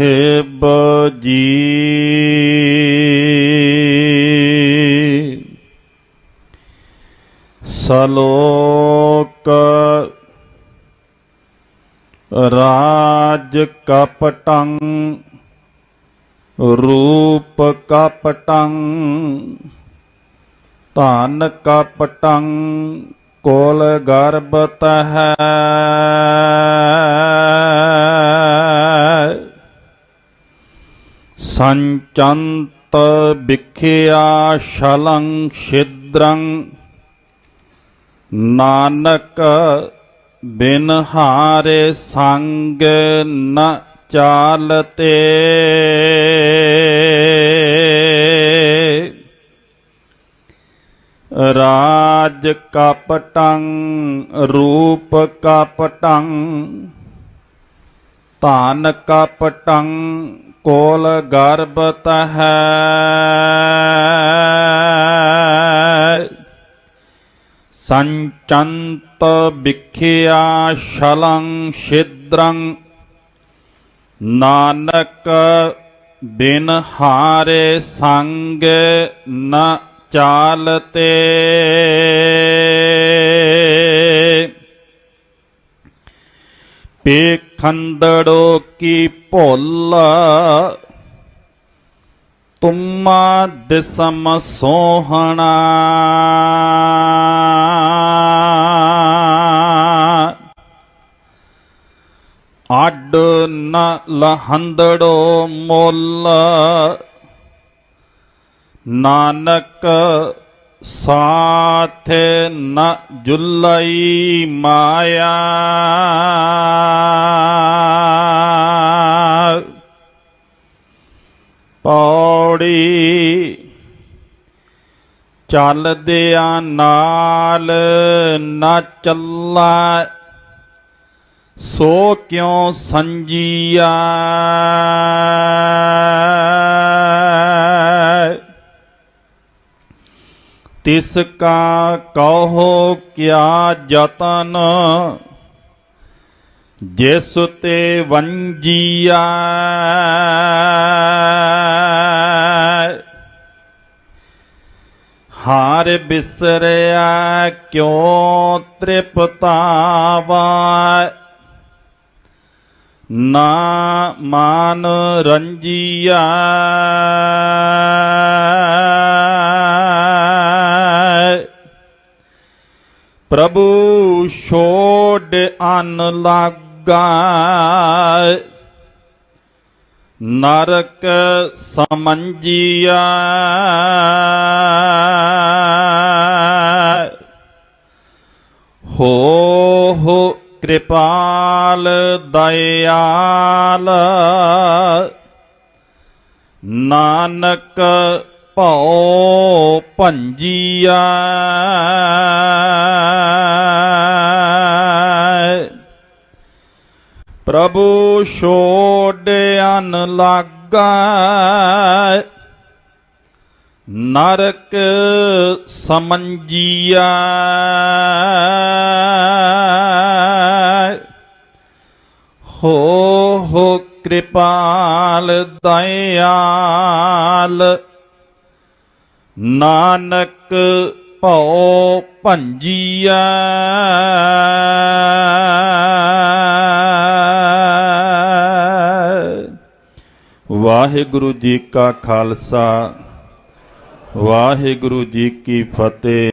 ਸਾਹਿਬ ਜੀ ਸਲੋਕ ਰਾਜ ਕਪਟੰ ਰੂਪ ਕਪਟੰ ਧਨ ਕਪਟੰ ਕੋਲ ਗਰਭ ਤਹ। ਸੰਚੰਤ ਵਿਖਿਆ ਸ਼ਲੰ ਛਿਦਰੰ, ਨਾਨਕ ਬਿਨ ਹਾਰੇ ਸੰਗ ਨ ਚਾਲਤੇ। ਰਾਜ ਕਪਟੰ, ਰੂਪ ਕਪਟੰ, ਧਨ ਕਪਟੰ ਕੋਲ ਗਰਭ ਤਹ ਸੰਚੰਤ ਵਿਖਿਆ ਸ਼ਲੰ ਛਿਦਰੰ ਨਾਨਕ ਬਿਨ ਹਾਰੇ ਸੰਗ ਨ ਚਾਲਤੇ। ਪੇਖੰਦੜੋ ਕੀ ਭੁੱਲ, ਤੁਮਾ ਦਿਸਮ ਸੋਹਣਾ। ਅੱਡ ਨ ਲਹੰਦੜੋ ਮੁੱਲ, ਨਾਨਕ ਸਾਥ ਨ ਜੁਲਈ ਮਾਇਆ। ਪੌੜੀ ਚੱਲਦਿਆਂ ਨਾਲ ਨਾ ਚੱਲਾ ਸੋ ਕਿਉ ਸੰਜੀਆ ਤਿਸ ਕਾ ਕਹੋ ਕਿਆ ਜਤਨ ਜਿਸ ਤੇ ਵੰਜੀਆ ਹਾਰ ਬਿਸਰਿਆ ਕਿਉ ਤ੍ਰਿਪਤਾਵਾ? ਨਾ ਮਾਨ ਰੰਜੀਆ। ਪ੍ਰਭੂ ਛੋੜ ਅਨ ਲਾਗਾ। ਨਰਕ ਸਮੰਜੀਆ। ਹੋ ਹੋ ਕਿਰਪਾਲ ਦਇਆਲ ਨਾਨਕ ਭਉ ਭੰਜੀਆ ਪ੍ਰਭੂ ਛੋੜ ਲਾਗਾ ਨਰਕ ਸਮੰਜੀਆ ਹੋ ਹੋ ਕਿਰਪਾਲ ਦਇਆਲ ਨਾਨਕ ਭਉ ਭੰਜੀਆ ਵਾਹਿਗੁਰੂ ਜੀ ਕਾ ਖਾਲਸਾ। ਵਾਹਿਗੁਰੂ ਜੀ ਕੀ ਫਤਿਹ।